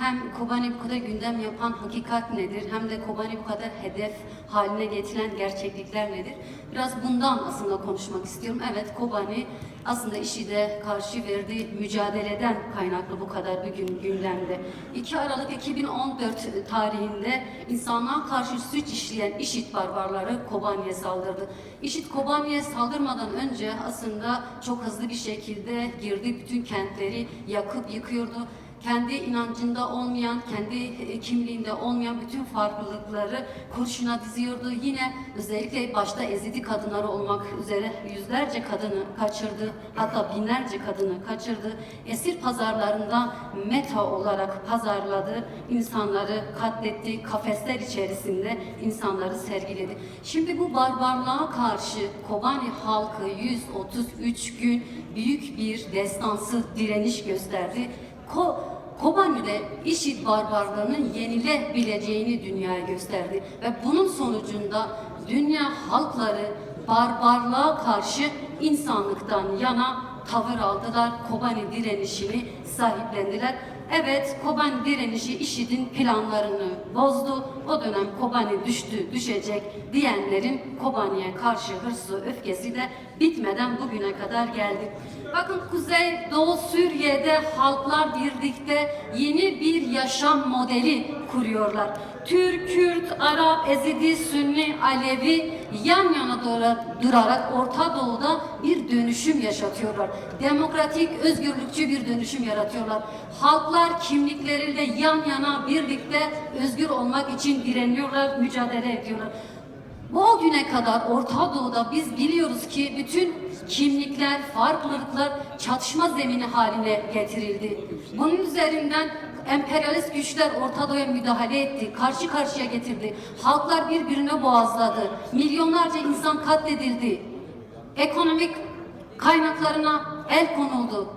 hem Kobani bu kadar gündem yapan hakikat nedir hem de Kobani bu kadar hedef haline getiren gerçeklikler nedir? Biraz bundan aslında konuşmak istiyorum. Evet Kobani aslında IŞİD'e karşı verdiği mücadeleden kaynaklı bu kadar bugün gündemde. 2 Aralık 2014 tarihinde insanlığa karşı suç işleyen IŞİD barbarları Kobani'ye saldırdı. IŞİD Kobani'ye saldırmadan önce aslında çok hızlı bir şekilde girdi bütün kentleri yakıp yıkıyordu kendi inancında olmayan, kendi e, kimliğinde olmayan bütün farklılıkları kurşuna diziyordu. Yine özellikle başta ezidi kadınları olmak üzere yüzlerce kadını kaçırdı. Hatta binlerce kadını kaçırdı. Esir pazarlarında meta olarak pazarladı. insanları katletti. Kafesler içerisinde insanları sergiledi. Şimdi bu barbarlığa karşı Kobani halkı 133 gün büyük bir destansı direniş gösterdi. Ko Kobani'de IŞİD barbarlığının yenilebileceğini dünyaya gösterdi ve bunun sonucunda dünya halkları barbarlığa karşı insanlıktan yana tavır aldılar. Kobani direnişini sahiplendiler. Evet, Kobani direnişi IŞİD'in planlarını bozdu. O dönem Kobani düştü, düşecek diyenlerin Kobani'ye karşı hırsı, öfkesi de bitmeden bugüne kadar geldi. Bakın Kuzey Doğu Suriye'de halklar birlikte yeni bir yaşam modeli kuruyorlar. Türk, Kürt, Arap, Ezidi, Sünni, Alevi yan yana dura- durarak Orta Doğu'da bir dönüşüm yaşatıyorlar. Demokratik, özgürlükçü bir dönüşüm yaratıyorlar. Halklar kimlikleriyle yan yana birlikte özgür olmak için direniyorlar, mücadele ediyorlar. O güne kadar Orta Doğu'da biz biliyoruz ki bütün kimlikler, farklılıklar çatışma zemini haline getirildi. Bunun üzerinden emperyalist güçler Orta Doğu'ya müdahale etti, karşı karşıya getirdi. Halklar birbirine boğazladı, milyonlarca insan katledildi. Ekonomik kaynaklarına el konuldu.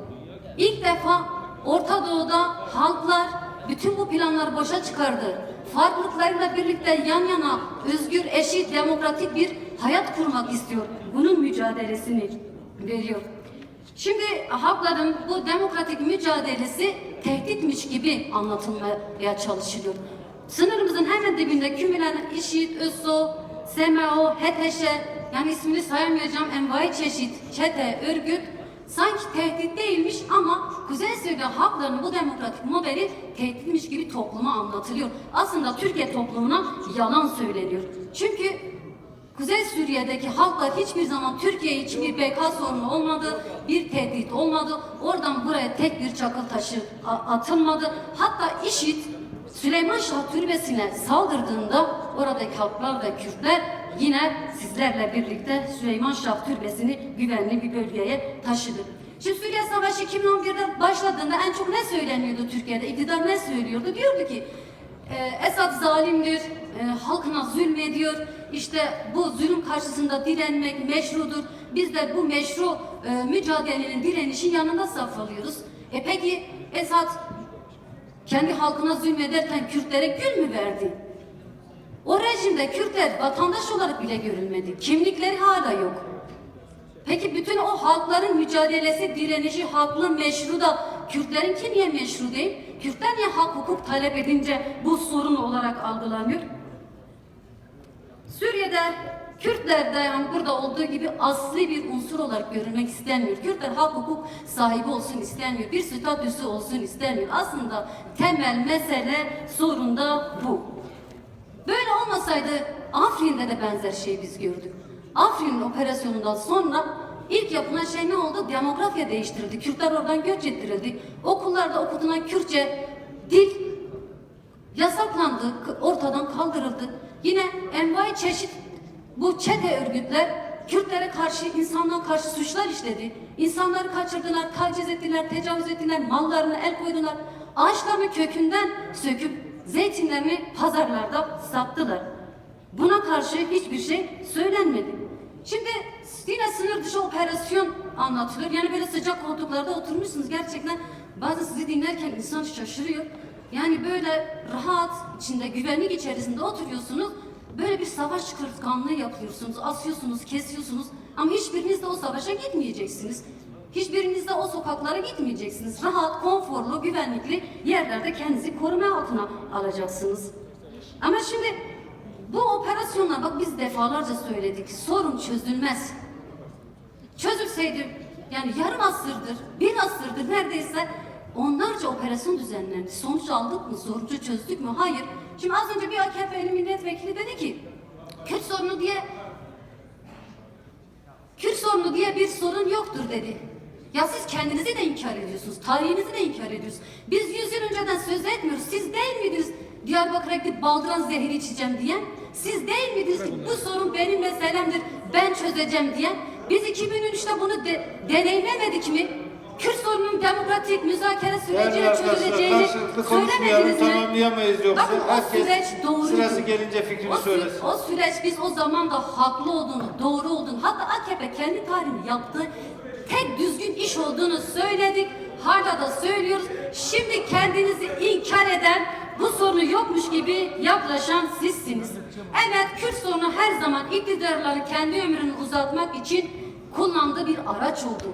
İlk defa Orta Doğu'da halklar bütün bu planları boşa çıkardı. Farklılıklarıyla birlikte yan yana özgür, eşit, demokratik bir hayat kurmak istiyor. Bunun mücadelesini veriyor. Şimdi halkların bu demokratik mücadelesi tehditmiş gibi anlatılmaya çalışılıyor. Sınırımızın hemen dibinde kümülen IŞİD, ÖSO, SMO, HTŞ, yani ismini sayamayacağım envai çeşit, çete, örgüt sanki tehdit değilmiş ama Kuzey Suriye halklarının bu demokratik modeli tehditmiş gibi topluma anlatılıyor. Aslında Türkiye toplumuna yalan söyleniyor. Çünkü Kuzey Suriye'deki halklar hiçbir zaman Türkiye için bir BK sorunu olmadı, bir tehdit olmadı. Oradan buraya tek bir çakıl taşı atılmadı. Hatta IŞİD Süleyman Şah Türbesi'ne saldırdığında oradaki halklar ve Kürtler yine sizlerle birlikte Süleyman Şah Türbesi'ni güvenli bir bölgeye taşıdı. Şimdi Suriye Savaşı 2011'de başladığında en çok ne söyleniyordu Türkiye'de? İktidar ne söylüyordu? Diyordu ki e, Esad zalimdir, e, halkına zulmediyor. İşte bu zulüm karşısında direnmek meşrudur. Biz de bu meşru e, mücadelenin, direnişin yanında saf alıyoruz. E peki Esad kendi halkına zulmederken Kürtlere gül mü verdi? O rejimde Kürtler vatandaş olarak bile görülmedi. Kimlikleri hala yok. Peki bütün o halkların mücadelesi, direnişi haklı, meşru da Kürtlerinki niye meşru değil? Kürtler niye hak hukuk talep edince bu sorun olarak algılanıyor? Suriye'de Kürtler de yani burada olduğu gibi asli bir unsur olarak görülmek istenmiyor. Kürtler hak hukuk sahibi olsun istemiyor. Bir statüsü olsun istemiyor. Aslında temel mesele sorun da bu. Böyle olmasaydı Afrin'de de benzer şeyi biz gördük. Afrin operasyonundan sonra ilk yapılan şey ne oldu? Demografya değiştirildi. Kürtler oradan göç ettirildi. Okullarda okutulan Kürtçe dil yasaklandı, ortadan kaldırıldı. Yine envai çeşit bu çete örgütler Kürtlere karşı, insanlığa karşı suçlar işledi. İnsanları kaçırdılar, taciz ettiler, tecavüz ettiler, mallarına el koydular. Ağaçlarını kökünden söküp zeytinlerini pazarlarda sattılar. Buna karşı hiçbir şey söylenmedi. Şimdi yine sınır dışı operasyon anlatılıyor. Yani böyle sıcak koltuklarda oturmuşsunuz gerçekten. Bazen sizi dinlerken insan şaşırıyor. Yani böyle rahat içinde güvenlik içerisinde oturuyorsunuz. Böyle bir savaş çıkartkanlığı yapıyorsunuz. Asıyorsunuz, kesiyorsunuz. Ama hiçbiriniz de o savaşa gitmeyeceksiniz. Hiçbiriniz de o sokaklara gitmeyeceksiniz. Rahat, konforlu, güvenlikli yerlerde kendinizi koruma altına alacaksınız. Ama şimdi bu operasyonlar bak biz defalarca söyledik. Sorun çözülmez. Çözülseydi yani yarım asırdır, bir asırdır neredeyse onlarca operasyon düzenlendi. Sonuç aldık mı? Sonucu çözdük mü? Hayır. Şimdi az önce bir AKP'li milletvekili dedi ki Kürt sorunu diye Kürt sorunu diye bir sorun yoktur dedi. Ya siz kendinizi de inkar ediyorsunuz, tarihinizi de inkar ediyorsunuz. Biz yüz yıl önceden söz etmiyoruz. Siz değil miydiniz Diyarbakır'a gidip baldıran zehri içeceğim diyen? Siz değil miydiniz ki bu sorun benim meselemdir, ben çözeceğim diyen? Biz 2003'te bunu de, deneyimlemedik mi? Kürt sorunun demokratik müzakere süreciyle çözüleceğini söylemediniz mi? tamamlayamayız yoksa Bakın herkes süreç doğruydu. sırası gelince fikrini o, söylesin. o süreç biz o zaman da haklı olduğunu, doğru olduğunu, hatta AKP kendi tarihini yaptığı tek düzgün iş olduğunu söyledik. Hala da söylüyoruz. Şimdi kendinizi inkar eden, bu sorunu yokmuş gibi yaklaşan sizsiniz. Evet Kürt sorunu her zaman iktidarların kendi ömrünü uzatmak için kullandığı bir araç oldu.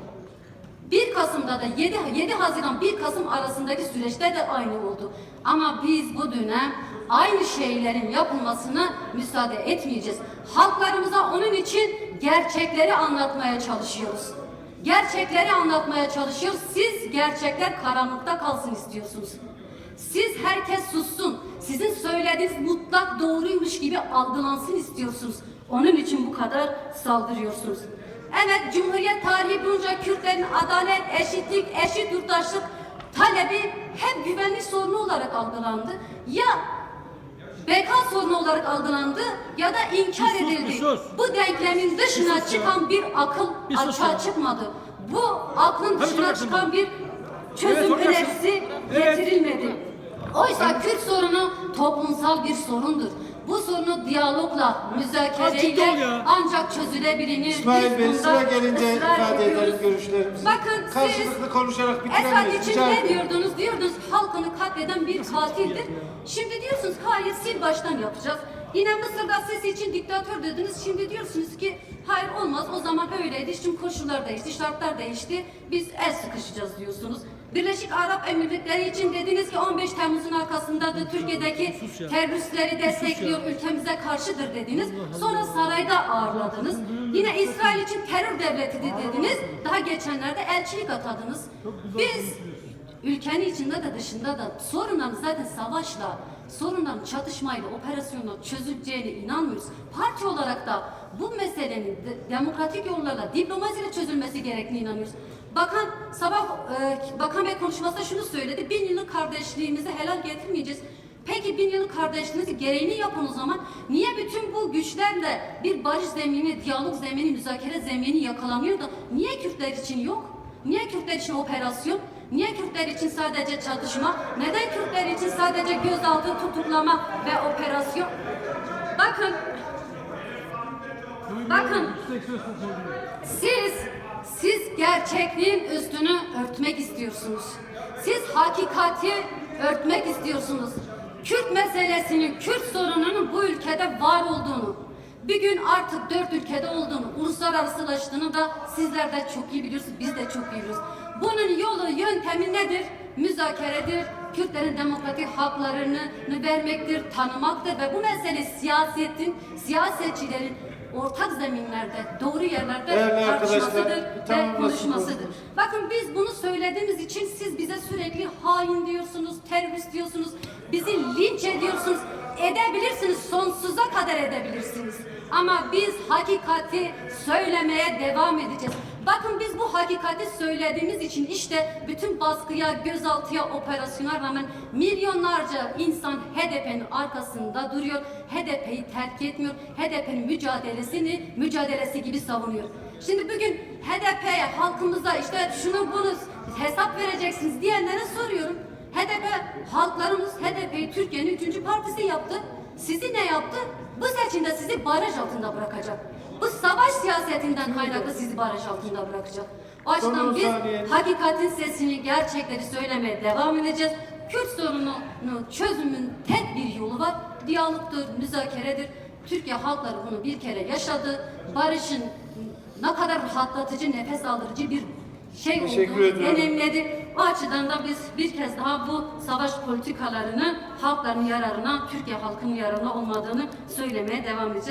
1 Kasım'da da 7, 7 Haziran 1 Kasım arasındaki süreçte de aynı oldu. Ama biz bu dönem aynı şeylerin yapılmasına müsaade etmeyeceğiz. Halklarımıza onun için gerçekleri anlatmaya çalışıyoruz. Gerçekleri anlatmaya çalışıyoruz. Siz gerçekler karanlıkta kalsın istiyorsunuz. Siz herkes sussun. Sizin söylediğiniz mutlak doğruymuş gibi algılansın istiyorsunuz. Onun için bu kadar saldırıyorsunuz. Evet, Cumhuriyet tarihi boyunca Kürtlerin adalet, eşitlik, eşit yurttaşlık talebi hep güvenlik sorunu olarak algılandı. Ya beka sorunu olarak algılandı ya da inkar Bir sus, edildi. bir sus. Bu denklemin dışına Bir sus ya. çıkan bir akıl Bir sus açığa ya. çıkmadı. Bu aklın dışına çıkan bir çözüm Evet, önerisi Evet. getirilmedi. Oysa Kürt sorunu toplumsal bir sorundur. Bu sorunu diyalogla, müzakereyle ancak çözülebilir. İsmail Biz Bey sıra gelince ifade ediyoruz. edelim görüşlerimizi. Bakın siz Karşılıklı konuşarak Esad bitiremeyiz. için Rica ne diyordunuz? Diyordunuz halkını katleden bir katildir. Şimdi diyorsunuz hayır sil baştan yapacağız. Yine Mısır'da siz için diktatör dediniz. Şimdi diyorsunuz ki hayır olmaz o zaman öyleydi. Şimdi koşullar değişti, şartlar değişti. Biz el sıkışacağız diyorsunuz. Birleşik Arap Emirlikleri için dediniz ki 15 Temmuz'un arkasındadır. Türkiye'deki sus ya. teröristleri destekliyor, ülkemize karşıdır dediniz. Sonra sarayda ağırladınız. Yine İsrail için terör devletidir dediniz. Daha geçenlerde elçilik atadınız. Biz ülkenin içinde de dışında da sorunların zaten savaşla, sorunların çatışmayla, operasyonla çözüleceğine inanmıyoruz. Parti olarak da bu meselenin de- demokratik yollarla, diplomasiyle çözülmesi gerektiğine inanıyoruz. Bakan sabah e, Bakan Bey konuşmasında şunu söyledi. Bin yıllık kardeşliğimizi helal getirmeyeceğiz. Peki bin yıllık kardeşliğinizi gereğini yapın o zaman. Niye bütün bu güçlerle bir barış zemini, diyalog zemini, müzakere zemini yakalanıyor da niye Kürtler için yok? Niye Kürtler için operasyon? Niye Kürtler için sadece çatışma? Neden Kürtler için sadece gözaltı, tutuklama ve operasyon? Bakın, bakın siz, siz gerçekliğin üstünü örtmek istiyorsunuz. Siz hakikati örtmek istiyorsunuz. Kürt meselesinin, Kürt sorununun bu ülkede var olduğunu, bir gün artık dört ülkede olduğunu, uluslararasılaştığını da sizler de çok iyi biliyorsunuz, biz de çok iyi biliyoruz. Bunun yolu, yöntemi nedir? Müzakeredir, Kürtlerin demokratik haklarını vermektir, tanımaktır ve bu mesele siyasetin, siyasetçilerin ortak zeminlerde, doğru yerlerde Değerli tartışmasıdır ve konuşmasıdır. Bakın biz bunu söylediğimiz için siz bize sürekli hain diyorsunuz, terörist diyorsunuz, bizi linç ediyorsunuz. Edebilirsiniz, sonsuza kadar edebilirsiniz. Ama biz hakikati söylemeye devam edeceğiz. Bakın biz bu hakikati söylediğimiz için işte bütün baskıya, gözaltıya, operasyona rağmen milyonlarca insan HDP'nin arkasında duruyor. HDP'yi terk etmiyor. HDP'nin mücadelesini mücadelesi gibi savunuyor. Şimdi bugün HDP'ye halkımıza işte şunu bunu hesap vereceksiniz diyenlere soruyorum. HDP halklarımız HDP'yi Türkiye'nin üçüncü partisi yaptı. Sizi ne yaptı? Bu seçimde sizi baraj altında bırakacak. Bu savaş siyasetinden kaynaklı sizi baraj altında bırakacak. O açıdan biz hakikatin sesini, gerçekleri söylemeye devam edeceğiz. Kürt sorununu çözümün tek bir yolu var. Diyalogtur, müzakeredir. Türkiye halkları bunu bir kere yaşadı. Barışın ne kadar rahatlatıcı, nefes aldırıcı bir şey Teşekkür oldu, ediyorum. deneyimledi. O açıdan da biz bir kez daha bu savaş politikalarını halkların yararına, Türkiye halkının yararına olmadığını söylemeye devam edeceğiz.